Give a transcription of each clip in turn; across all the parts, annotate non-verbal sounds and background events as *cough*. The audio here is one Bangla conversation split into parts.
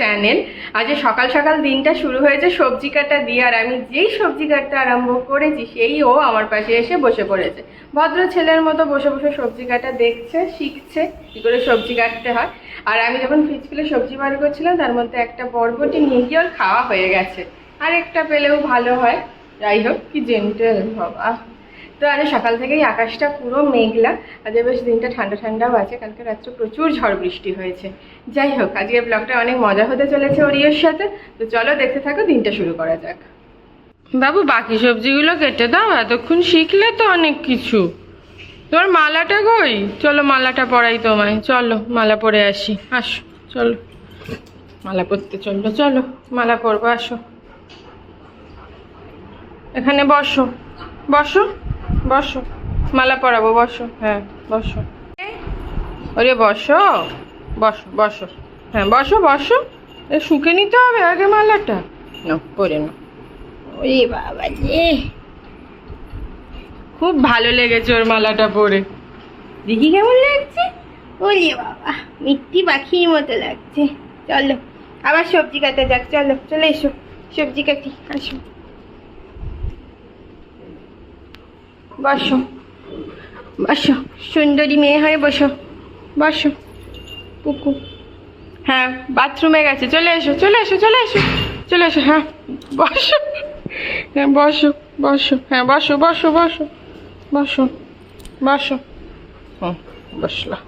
চ্যানেল আজ সকাল সকাল দিনটা শুরু হয়েছে সবজি কাটা দিয়ে, আর আমি যেই সবজি কাটতে আরম্ভ করেছি, সেই ও আমার পাশে এসে বসে পড়েছে। ভদ্র ছেলের মতো বসে বসে সবজি কাটা দেখছে, শিখছে কী করে সবজি কাটতে হয়। আর আমি যখন ফ্রিজ খুলে সবজি বার করছিলাম, তার মধ্যে একটা বরবটি নিয়ে গিয়ে ওর খাওয়া হয়ে গেছে। আর একটা পেলেও ভালো হয়। যাই হোক, কি জেন্টেল বাবা। তো আজ সকাল থেকেই আকাশটা পুরো মেঘলা। আজকে বেশ দিনটা ঠান্ডা ঠান্ডাও আছে, কালকে রাত্রে প্রচুর ঝড় বৃষ্টি হয়েছে। যাই হোক, আজকের ব্লগটা অনেক মজা হতে চলেছে ওরিয়ের সাথে। তো চলো দেখতে থাকো, দিনটা শুরু করা যাক। বাবু, বাকি সবজিগুলো কেটে দাও, এতক্ষণ শিখলে তো অনেক কিছু। তোমার মালাটা কই? চলো মালাটা পরাই তোমায়। চলো, মালা পরে আসি। আসো, চলো। মালা পরতে চলল, চলো, মালা পরবো, আসো। এখানে বসো। বসো। বসো। মালা পরাবো, বসো। হ্যাঁ বসো। ওরে বসো বসো বসো। হ্যাঁ বসো বসো। এ শুকে নিতে হবে আগে মালাটা। না, পরে না। ওরে বাবা রে। খুব ভালো লেগেছে ওর মালাটা পরে। দেখি কেমন লাগছে? ওরে বাবা, মিট্টি পাখির মতো লাগছে। চলো, আবার সবজি কাটা যাক। চলো, চলে এসো। সবজি কাটি, আসো। বসো। বসো। সুন্দরী মেয়ে হয়ে বসো। বসো। পুকু হ্যাঁ বাথরুমে গেছে। চলে এসো চলে এসো চলে এসো চলে এসো। হ্যাঁ বসো। হ্যাঁ বসো বসো। হ্যাঁ বসো বসো বসো বসো। বসো। হুম বসলা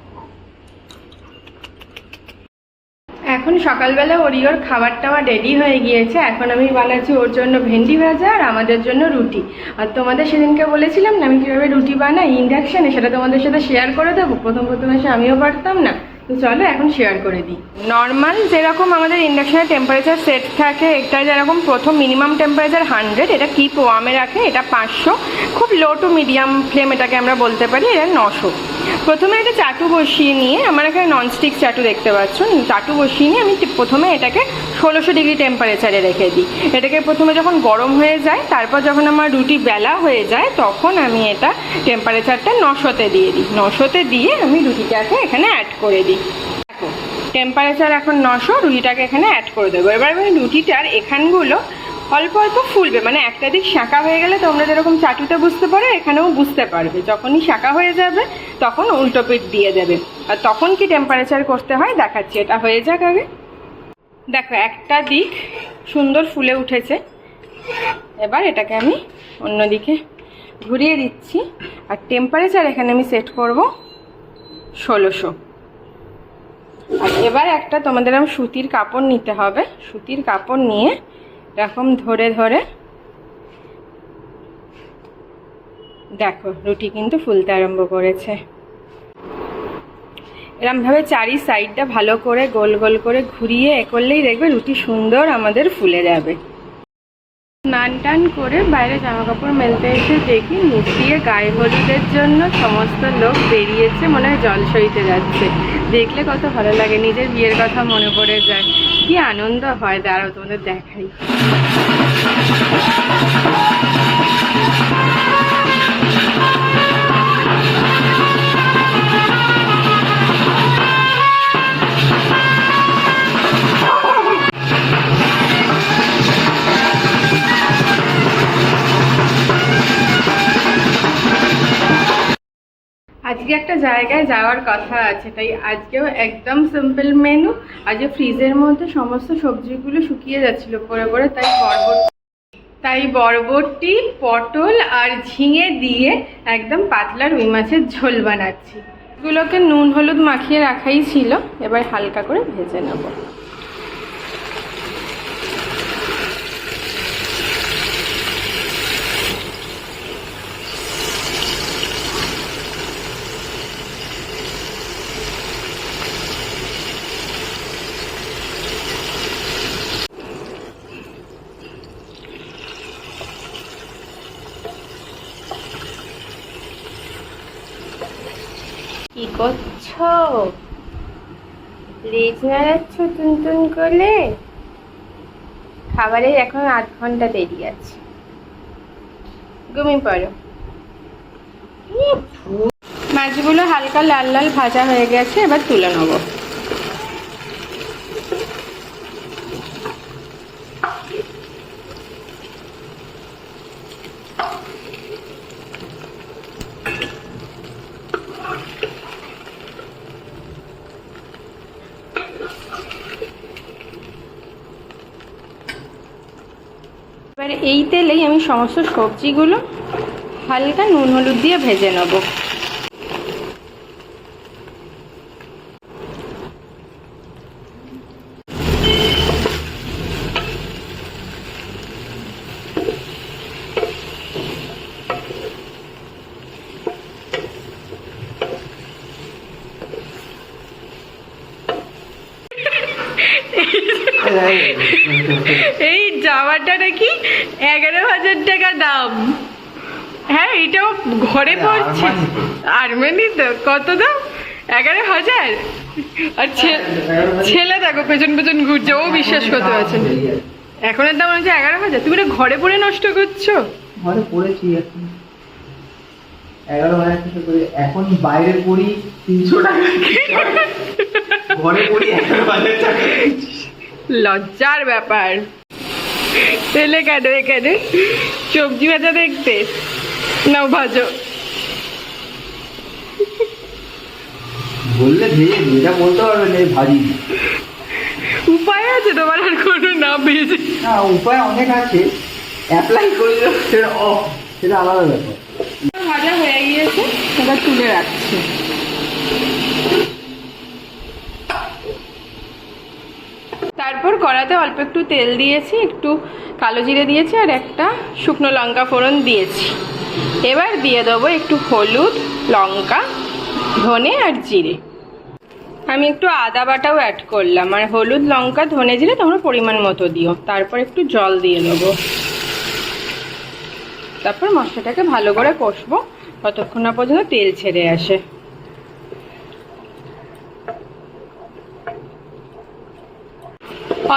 এখন সকালবেলা ওরিওর খাবার টাবার রেডি হয়ে গিয়েছে। এখন আমি বানাচ্ছি ওর জন্য ভেন্ডি ভাজা আর আমাদের জন্য রুটি। আর তোমাদের সেদিনকে বলেছিলাম না আমি কীভাবে রুটি বানাই? ইন্ডাকশানে সেটা তোমাদের সাথে শেয়ার করে দেবো। প্রথম প্রথম এসে আমিও পারতাম না। তো চলো এখন শেয়ার করে দিই। নর্মাল যেরকম আমাদের ইন্ডাকশানের টেম্পারেচার সেট থাকে এটা যেরকম প্রথম মিনিমাম টেম্পারেচার হান্ড্রেড এটা কিপ ওয়ামে রাখে, এটা পাঁচশো। খুব লো টু মিডিয়াম ফ্লেম এটাকে আমরা বলতে পারি, এটা নশো। প্রথমে একটা চাটু বসিয়ে নিয়ে, আমার এখানে ননস্টিক চাটু দেখতে পাচ্ছ। চাটু বসিয়ে নিয়ে আমি প্রথমে এটাকে ষোলোশো ডিগ্রি টেম্পারেচারে রেখে দিই। এটাকে প্রথমে যখন গরম হয়ে যায়, তারপর যখন আমার রুটি বেলা হয়ে যায়, তখন আমি এটা টেম্পারেচারটা নশোতে দিয়ে দিই। নশোতে দিয়ে আমি রুটিটাকে এখানে অ্যাড করে দিই। দেখো টেম্পারেচার এখন নশো, রুটিটাকে এখানে অ্যাড করে দেবো। এবার আমি রুটিটার এখানগুলো অল্প অল্প ফুলবে মানে একটা দিক শাঁকা হয়ে গেলে তোমরা যেরকম চাটুতে বুঝতে পারো, এখানেও বুঝতে পারবে। যখনই শাঁকা হয়ে যাবে, তখন উল্টো পিঠ দিয়ে দেবে। আর তখন কি টেম্পারেচার করতে হয়, দেখাচ্ছি, এটা হয়ে যাক আগে। দেখো, একটা দিক সুন্দর ফুলে উঠেছে। এবার এটাকে আমি অন্যদিকে ঘুরিয়ে দিচ্ছি। আর টেম্পারেচার এখানে আমি সেট করব ষোলোশো। আর এবার একটা তোমাদের আমি সুতির কাপড় নিতে হবে। সুতির কাপড় নিয়ে এরকম ধরে ধরে। দেখো, রুটি কিন্তু ফুলতে আরম্ভ করেছে। এরমভাবে চারি সাইডটা ভালো করে গোল গোল করে ঘুরিয়ে এ করলেই দেখবে রুটি সুন্দর আমাদের ফুলে যাবে। স্নান টান করে বাইরে জামা কাপড় মেলতে এসে দেখি দিয়ে গায়ে হলুদের জন্য সমস্ত লোক বেরিয়েছে, মনে হয় জল সইতে যাচ্ছে। দেখলে কত ভালো লাগে, নিজের বিয়ের কথা মনে পড়ে যায়। কি আনন্দ হয়? দাঁড়াও তোমাদের দেখাই। একটা জায়গায় যাওয়ার কথা আছে, তাই আজকেও একদম সিম্পল মেনু আজকে ফ্রিজের মধ্যে সমস্ত সবজিগুলো শুকিয়ে যাচ্ছিল পরে পরে তাই বরবটি তাই বরবটি, পটল আর ঝিঙে দিয়ে একদম পাতলা রুই মাছের ঝোল বানাচ্ছি। এগুলোকে নুন, হলুদ মাখিয়ে রাখাই ছিল, এবার হালকা করে ভেজে নেব। করছ? লেজ নাড়াচ্ছ টুনটুন করে খাবারের এখন আধ ঘণ্টা দেরি আছে। ঘুমিয়ে পড়ো। মাছগুলো হালকা লাল লাল ভাজা হয়ে গেছে, এবার তুলে নেব। এই তেলেই আমি সমস্ত সবজিগুলো হালকা নুন হলুদ দিয়ে ভেজে নেব। *laughs* এই জামাটা নাকি এগারো হাজার টাকা দাম। হ্যাঁ এটাও ঘরে পড়ছে। আরমানি তো কত দাম? এগারো হাজার? আর ছেলে দেখো পেছন পেছন ঘুরছে ও বিশ্বাস করতে পারছে এখনের দাম হচ্ছে এগারো হাজার। তুমি এটা ঘরে পড়ে নষ্ট করছ? ঘরে পড়েছি এখন। এগারো হাজার টাকা করে। এখন বাইরে পড়ি তিনশো টাকা। *laughs* ঘরে পড়ি এগারো হাজার টাকা। লজ্জার ব্যাপার। তেলে কেন এখানে? সবজি ভাজা দেখতে? নাও ভাজো। বললে ভেজে বলতে পারবে না ভাজি। উপায় আছে তোমার আর কোনো? না ভেজে। না উপায় অনেক আছে। অ্যাপ্লাই করলে। সেটা অফ সেটা আলাদা ব্যাপার। ভাজা হয়ে গিয়েছে এবার তুলে রাখছি। তারপর কড়াতে অল্প একটু তেল দিয়েছি, একটু কালো জিরে দিয়েছি আর একটা শুকনো লঙ্কা ফোড়ন দিয়েছি। এবার দিয়ে দেবো একটু হলুদ, লঙ্কা, ধনে আর জিরে। আমি একটু আদা বাটাও অ্যাড করলাম, আর হলুদ, লঙ্কা, ধনে, জিরে তোমরা পরিমাণ মতো দিও। তারপর একটু জল দিয়ে দেবো তারপর মশলাটাকে ভালো করে কষবো, ততক্ষণ না পর্যন্ত তেল ছেড়ে আসে।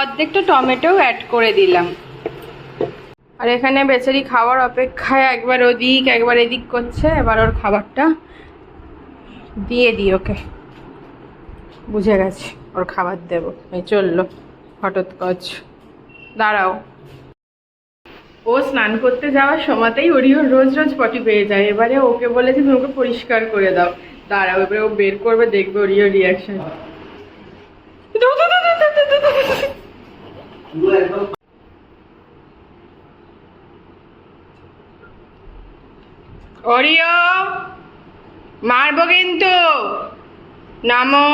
অর্ধেকটা টমেটোও অ্যাড করে দিলাম। আর এখানে বেচারি খাওয়ার অপেক্ষায় একবার ওদিক, একবার এদিক করছে, এবার ওর খাবারটা দিয়ে দিই ওকে। বুঝে গেছে, ওর খাবার দেবো। এই চলল, হঠাৎ কচ। দাঁড়াও। ও স্নান করতে যাওয়ার সময়তেই ওরিও রোজ রোজ পটি পেয়ে যায়। এবারে ওকে বলেছে, তুমি ওকে পরিষ্কার করে দাও। দাঁড়াও, এবারে ও বের করবে, দেখবে ওরিও রিয়াকশন ওরিও, মারবো কিন্তু। নামো।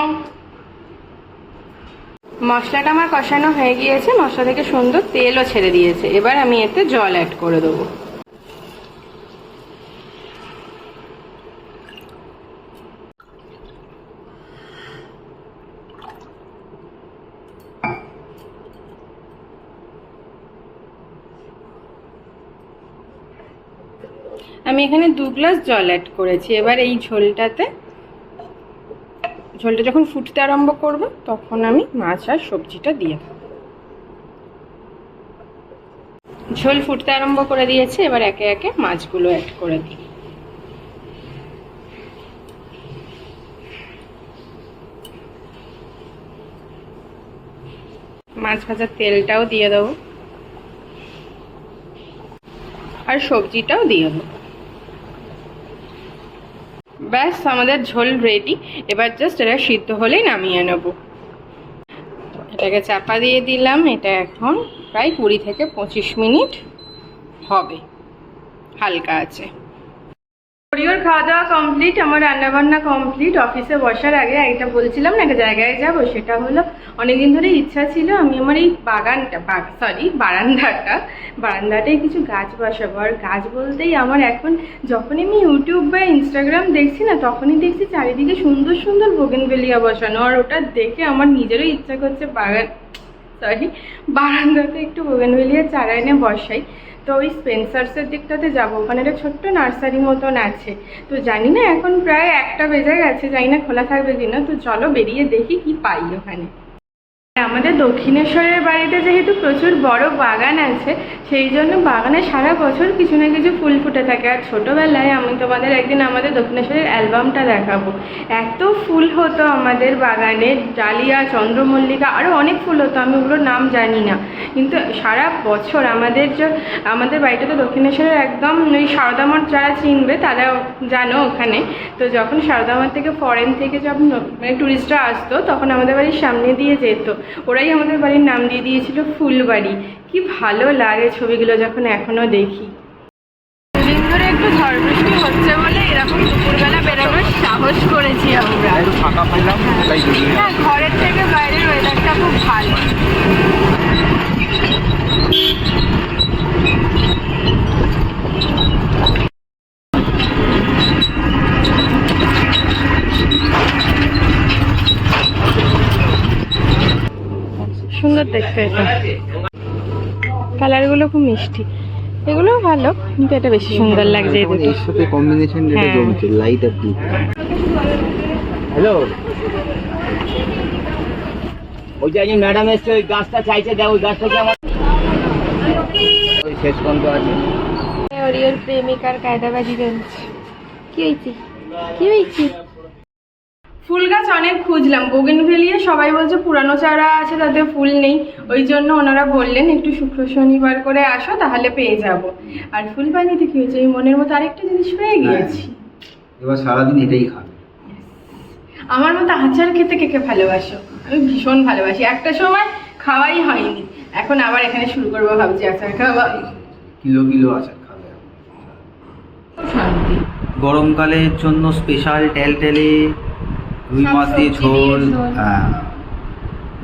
মশলাটা আমার কষানো হয়ে গিয়েছে, মশলা থেকে সুন্দর তেলও ছেড়ে দিয়েছে। এবার আমি এতে জল অ্যাড করে দেবো আমি এখানে দু গ্লাস জল অ্যাড করেছি। এবার এই ঝোলটাতে, ঝোলটা যখন ফুটতে আরম্ভ করবে, তখন আমি মাছ আর সবজিটা দিয়ে দেবো। ঝোল ফুটতে আরম্ভ করে দিয়েছে, এবার একে একে মাছগুলো অ্যাড করে দিই। মাছ ভাজার তেলটাও দিয়ে দেবো। আর সবজিটাও দিয়ে দেবো। ব্যাস, আমাদের ঝোল রেডি এবার জাস্ট এটা সিদ্ধ হলেই নামিয়ে নেব। এটাকে চাপা দিয়ে দিলাম, এটা এখন প্রায় কুড়ি থেকে পঁচিশ মিনিট হবে। হালকা আছে। পরিবার খাওয়া দাওয়া কমপ্লিট আমার রান্নাবান্না কমপ্লিট অফিসে বসার আগে একটা বলছিলাম না, একটা জায়গায় যাব, সেটা হলো অনেকদিন ধরে ইচ্ছা ছিল আমি আমার এই বাগানটা বাগ সরি বারান্দাটা বারান্দাটায় কিছু গাছ বসাবো। আর গাছ বলতেই আমার এখন যখনই আমি ইউটিউব বা ইনস্টাগ্রাম দেখছি না, তখনই দেখছি চারিদিকে সুন্দর সুন্দর বোগেনভেলিয়া বসানো। আর ওটা দেখে আমার নিজেরও ইচ্ছা করছে বাগান সরি বারান্দাতে একটু বোগেনভেলিয়া চারা এনে বসাই। তো ওই স্পেন্সার্সের দিকটাতে যাব। ওখানে একটা ছোট্ট নার্সারি মতন আছে। তো জানি না, এখন প্রায় একটা বেজে গেছে, জানি না খোলা থাকবে কিনা। তো চলো বেরিয়ে দেখি কি পাই ওখানে। আমাদের দক্ষিণেশ্বরের বাড়িতে যেহেতু প্রচুর বড় বাগান আছে, সেই জন্য বাগানে সারা বছর কিছু না কিছু ফুল ফুটে থাকে। আর ছোটোবেলায় আমি তোমাদের একদিন আমাদের দক্ষিণেশ্বরের অ্যালবামটা দেখাবো। এত ফুল হতো আমাদের বাগানে, ডালিয়া, চন্দ্রমল্লিকা আরও অনেক ফুল হতো, আমি ওগুলোর নাম জানি না। কিন্তু সারা বছর আমাদের যে, আমাদের বাড়িটা তো দক্ষিণেশ্বরের একদম ওই সারদামঠ যারা চিনবে তারা জানো ওখানে। তো যখন সারদামঠ থেকে ফরেন থেকে যখন মানে টুরিস্টরা আসতো, তখন আমাদের বাড়ির সামনে দিয়ে যেত। ওরাই আমাদের বাড়ির নাম দিয়ে দিয়েছিল ফুলবাড়ি। কি ভালো লাগে ছবিগুলো যখন এখনও দেখি। দুদিন ধরে একটু ঝড় বৃষ্টি হচ্ছে বলে এরকম দুপুরবেলা বেরোনোর সাহস করেছি আমরা। ফাঁকা হ্যাঁ ঘরের থেকে বাইরের ওয়েদারটা খুব ভালো সুন্দর দেখতে এটা কালারগুলো খুব মিষ্টি। এগুলোও ভালো কিন্তু এটা বেশি সুন্দর লাগছে এর সাথে কম্বিনেশন যেটা। জমছে লাইট আর ডিপ হ্যালো ওই যে ম্যাডাম এসছে ওই গাছটা চাইছে দেখ ওই গাছটা কি আমার ওই শেষ পর্যন্ত আছে। ওরিওর প্রেমিকার কায়দাবাজি চলছে কি হয়েছে? কি হয়েছে? ফুল গাছ অনেক খুঁজলাম। বোগেনভেলিয়া সবাই বলছে পুরানো চারা আছে তাতে ফুল নেই। ওই জন্য ওনারা বললেন একটু শুক্র শনিবার করে আসো তাহলে পেয়ে যাব। আর ফুল পানিতে কি হয়েছে? এই মনের মতো আরেকটা জিনিস পেয়ে গিয়েছি। এবার সারাদিন এটাই খাবে। আমার মতো আচার খেতে কে কে ভালোবাসো? আমি ভীষণ ভালোবাসি। একটা সময় খাওয়াই হয়নি। এখন আবার এখানে শুরু করব ভাবছি আচার খাওয়া। কিলো কিলো আচার খাবে। শান্তি। গরমকালের জন্য স্পেশাল টেল টেলে রুই মাছ দিয়ে ঝোল। হ্যাঁ।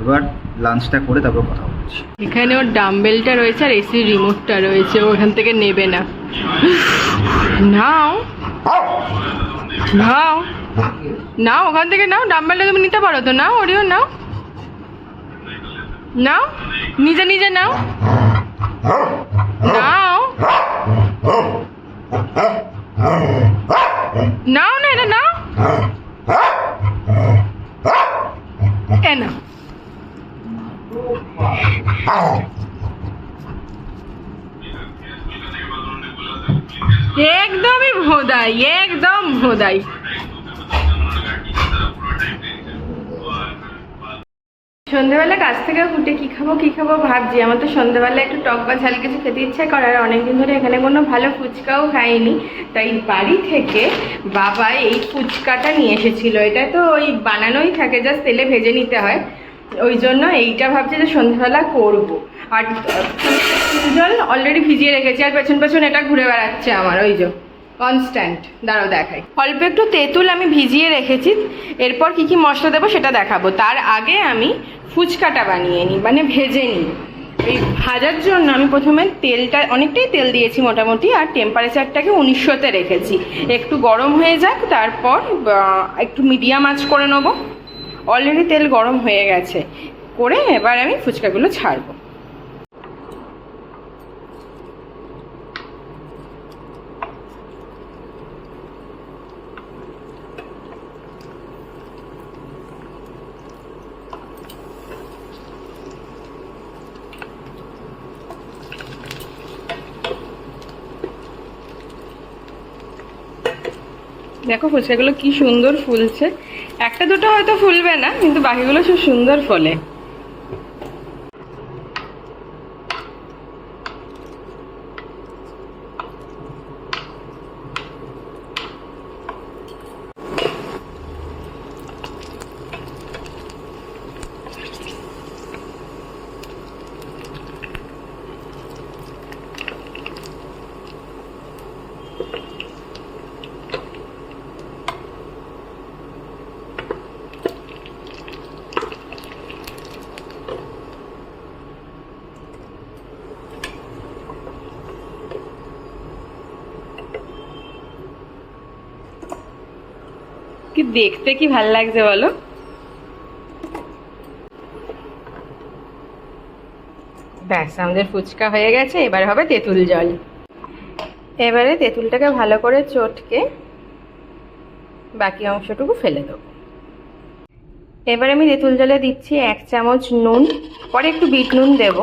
এবার লাঞ্চটা করে তারপর কথা বলছি। এখানে ওর ডাম্বেলটা রয়েছে আর এসির রিমোটটা রয়েছে ওখান থেকে নেবে না। নাও। নাও। নাও ওখান থেকে নাও ডাম্বেলটা তুমি নিতে পারো তো নাও ওরিও নাও। নাও নিজে নিজে নাও। নাও। নাও না এটা নাও। এ একদমই ভোদাই একদম ভোদাই। সন্ধ্যাবেলা কাছ থেকে উঠে কি খাব কি খাব ভাবছি। আমার তো সন্ধ্যাবেলা একটু টক বা ঝাল কিছু খেতে ইচ্ছে করে আর অনেকদিন ধরে এখানে কোনো ভালো ফুচকাও খাইনি। তাই বাড়ি থেকে বাবা এই ফুচকাটা নিয়ে এসেছিল। এটা তো ওই বানানোই থাকে, জাস্ট তেলে ভেজে নিতে হয়। ওই জন্য এইটা ভাবছি যে সন্ধ্যাবেলা করব। আর জল অলরেডি ভিজিয়ে রেখেছি, আর পেছন পেছন এটা ঘুরে বেড়াচ্ছে আমার, ওই যে। কনস্ট্যান্ট দাঁড়াও দেখাই। অল্প একটু তেঁতুল আমি ভিজিয়ে রেখেছি, এরপর কি কি মশলা দেবো সেটা দেখাবো। তার আগে আমি ফুচকাটা বানিয়ে নিই মানে ভেজে নিই। এই ভাজার জন্য আমি প্রথমে তেলটা, অনেকটাই তেল দিয়েছি মোটামুটি, আর টেম্পারেচারটাকে উনিশশোতে রেখেছি। একটু গরম হয়ে যাক, তারপর একটু মিডিয়াম আঁচ করে নেব। অলরেডি তেল গরম হয়ে গেছে। করে এবার আমি ফুচকাগুলো ছাড়বো। দেখো ফুচকাগুলো কি সুন্দর ফুলছে। একটা দুটো হয়তো ফুলবে না, কিন্তু বাকিগুলো খুব সুন্দর ফলে। দেখতে কি ভালো লাগছে বলো? ব্যাস, আমাদের ফুচকা হয়ে গেছে, এবার হবে তেঁতুল জল। এবারে তেঁতুলটাকে ভালো করে চটকে বাকি অংশটুকু ফেলে দেবো। এবার আমি তেঁতুল জলে দিচ্ছি এক চামচ নুন, পরে একটু বিট নুন দেব।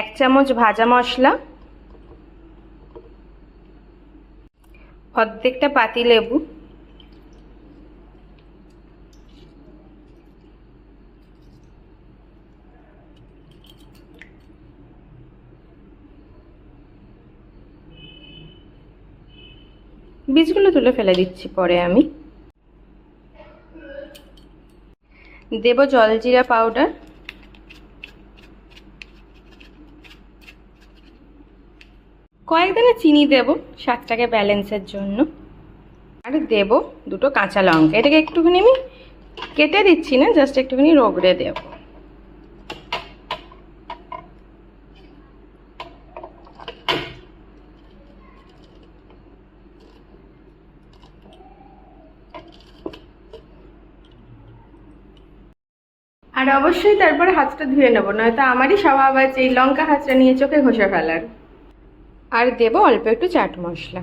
এক চামচ ভাজা মশলা, অর্ধেকটা পাতি লেবু বীজগুলো তুলে ফেলে দিচ্ছি পরে আমি। দেবো জলজিরা পাউডার। কয়েকদিনে চিনি দেবো স্বাদটাকে ব্যালেন্সের জন্য। আর দেবো দুটো কাঁচা লঙ্কা। এটাকে একটুখানি আমি কেটে দিচ্ছি না জাস্ট একটুখানি রগড়ে দেবো। অবশ্যই তারপরে হাতটা ধুয়ে নেব, নয়তো আমারই স্বভাব আছে, এই লঙ্কা হাতটা নিয়ে চোখে ঘষে ফেলার। আর দেবো অল্প একটু চাট মশলা।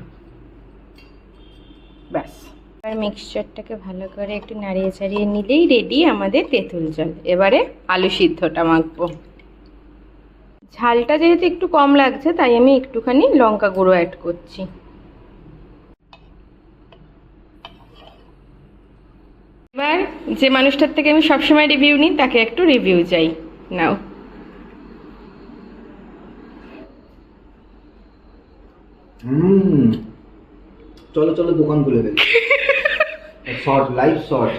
ব্যাস। এবার মিক্সচারটাকে ভালো করে একটু নাড়িয়ে চাড়িয়ে নিলেই রেডি আমাদের তেঁতুল জল। এবারে আলু সিদ্ধটা মাখবো। ঝালটা যেহেতু একটু কম লাগছে, তাই আমি একটুখানি লঙ্কা গুঁড়ো অ্যাড করছি। এবার যে মানুষটার থেকে আমি সবসময় রিভিউ নিই তাকে একটু রিভিউ চাই নাও। চলো চলো দোকান খুলে গেল শর্ট লাইভ শর্ট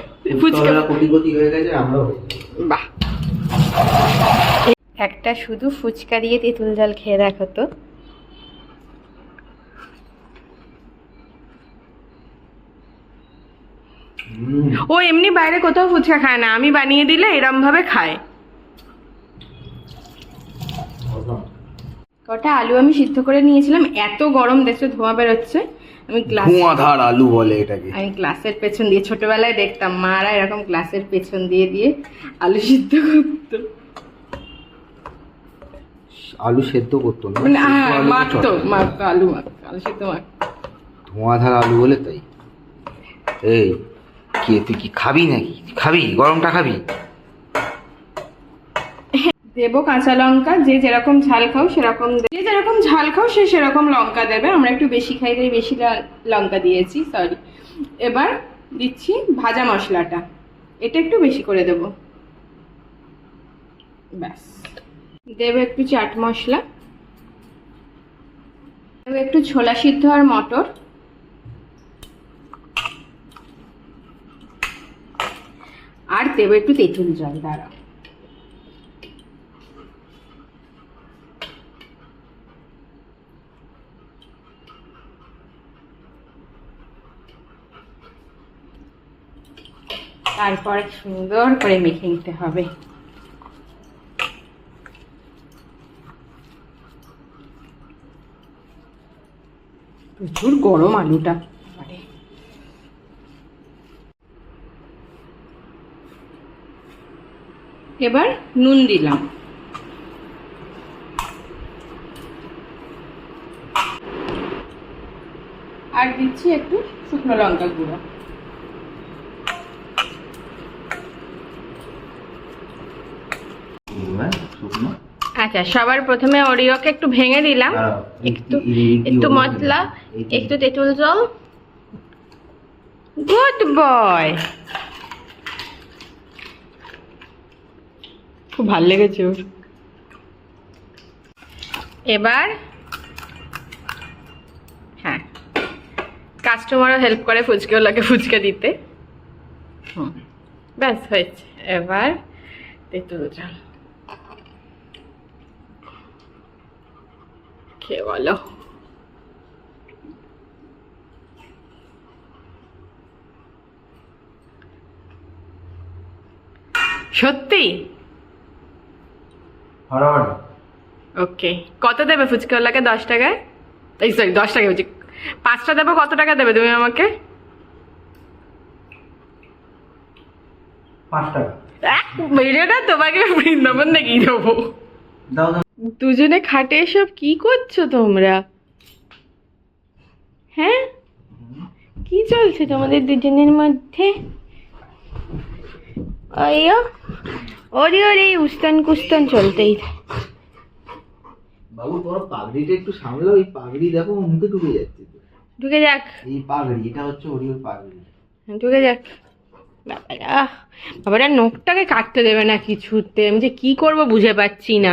কোটিপতি হয়ে গেছে আমরাও বাহ। একটা শুধু ফুচকা দিয়ে তেঁতুল জল খেয়ে দেখো তো। ও এমনি বাইরে কোথাও ফুচকা খায় না আমি বানিয়ে দিলে এরম ভাবে খায় কটা আলু আমি সিদ্ধ করে নিয়েছিলাম এত গরম দেখছ ধোঁয়া বেরোচ্ছে। আমি গ্লাস ধোঁয়াধার আলু বলে এটাকে। আমি গ্লাসের পেছন দিয়ে ছোটবেলায় দেখতাম মারা এরকম গ্লাসের পেছন দিয়ে দিয়ে আলু সিদ্ধ করতো। আলু সেদ্ধ করতো না? মানে সেদ্ধ হ্যাঁ মাখতো। মাখতো আলু মাখতো আলু সিদ্ধ মাখতো। ধোঁয়াধার আলু বলে তাই। এই কি তুই কি খাবি নাকি? খাবি? গরমটা খাবি? দেবো কাঁচা লঙ্কা, যে যেরকম ঝাল খাও সেরকম যে যেরকম ঝাল খাও সে সেরকম লঙ্কা দেবে। আমরা একটু বেশি খাই, তাই বেশি লঙ্কা দিয়েছি সরি এবার দিচ্ছি ভাজা মশলাটা। এটা একটু বেশি করে দেব। ব্যাস। দেবে একটু চাট মশলা। দেবে একটু ছোলা সিদ্ধ আর মটর। আর দেবে একটু তেঁতুল জল দাঁড়া তারপর সুন্দর করে মেখে নিতে হবে। প্রচুর গরম আলুটা বাবারে। এবার নুন দিলাম। আর দিচ্ছি একটু শুকনো লঙ্কা গুঁড়ো। আচ্ছা সবার প্রথমে ওরিওকে একটু ভেঙে দিলাম। একটু একটু মশলা একটু তেঁতুল জল। Good boy! খুব ভালো লেগেছে ওর। এবার হ্যাঁ কাস্টমারও হেল্প করে ফুচকাওয়ালাকে ফুচকা দিতে। হুম। ব্যাস হয়েছে। এবার তেঁতুল জল খেয়ে বলো। সত্যি? হরাহরি ওকে কত দেবে ফুচকাওয়ালাকে দশ টাকায়? এই সরি দশ টাকা বলছি। পাঁচটা দেবো কত টাকা দেবে তুমি আমাকে? পাঁচ টাকা। ভিডিওটা তোমাকে বৃন্দাবন দেখিয়ে দেবো। দুজনে খাটে এসব কি করছ তোমরা? হ্যাঁ? কি চলছে তোমাদের দুজনের মধ্যে? ওইও ওরে ওরে উস্তান কুস্তান চলতেই বাবু তোমার পাগড়িটা একটু সামলাও এই পাগড়ি দেখো মুখে ঢুকে যাচ্ছে ঢুকে যাক এই পাগড়ি এটা হচ্ছে ওরিওর পাগড়ি ঢুকে যাক বাবারা বাবারা নখটাকে কাটতে দেবে না কিছুতে আমি যে কি করব বুঝে পাচ্ছি না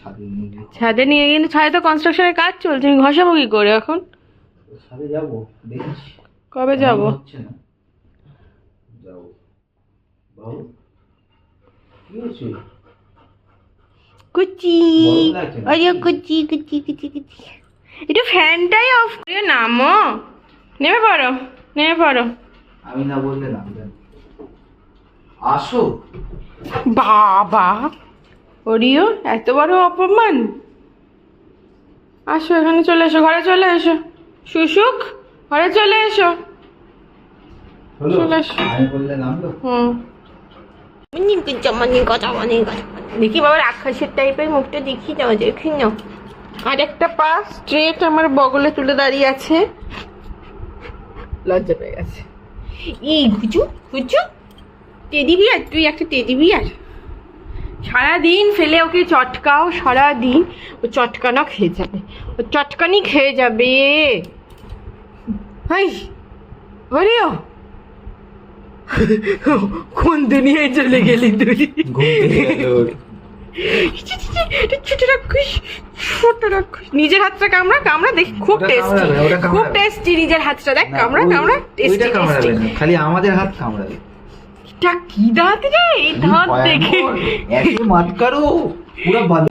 ছাদে নিয়ে গিয়ে। ছাদে কিন্তু ছাদে তো কনস্ট্রাকশনের কাজ চলছে আমি ঘষাবো কি করে এখন ছাদে যাব কবে যাব হচ্ছে না কুচি গরম লাগছে না? ওরে কুচি কুচি কুচি কুচি একটু ফ্যানটাই অফ করে নামো নেমে পড়ো নেমে পড়ো আমি না বললে নামবে আসো বাবা ওরিও এত বড় অপমান আসো এখানে চলে এসো ঘরে চলে এসো শুশুক ঘরে চলে এসো চলে এসো। আমি বললে নামলো হুম দেখি বাবা রাক্ষসের টাইপের মুখটা দেখি নাও দেখি নাও। আর একটা পা স্ট্রেট আমার বগলে তুলে দাঁড়িয়ে আছে। লজ্জা পেয়ে গেছে। ই গুজু গুজু টেডি বিয়ার তুই একটা টেডি বিয়ার সারাদিন ফেলে ওকে চটকাও, সারাদিন। ও চটকানা খেয়ে যাবে। ও চটকানি খেয়ে যাবে। হাই ওরিও কোন দুনিয়ায় চলে গেলি তুই? ছোট রাক্ষস ছোট রাক্ষস। নিজের হাতটা কামড়া কামড়া দেখি খুব টেস্টি খুব টেস্টি নিজের হাতটা দেখ কামড়া কামড়া টেস্টি টেস্টি খালি আমাদের হাত কামড়াবে এটা কি দাঁত রে? এই দাঁত দেখে। এত মাতকারো পুরো বন্ধ।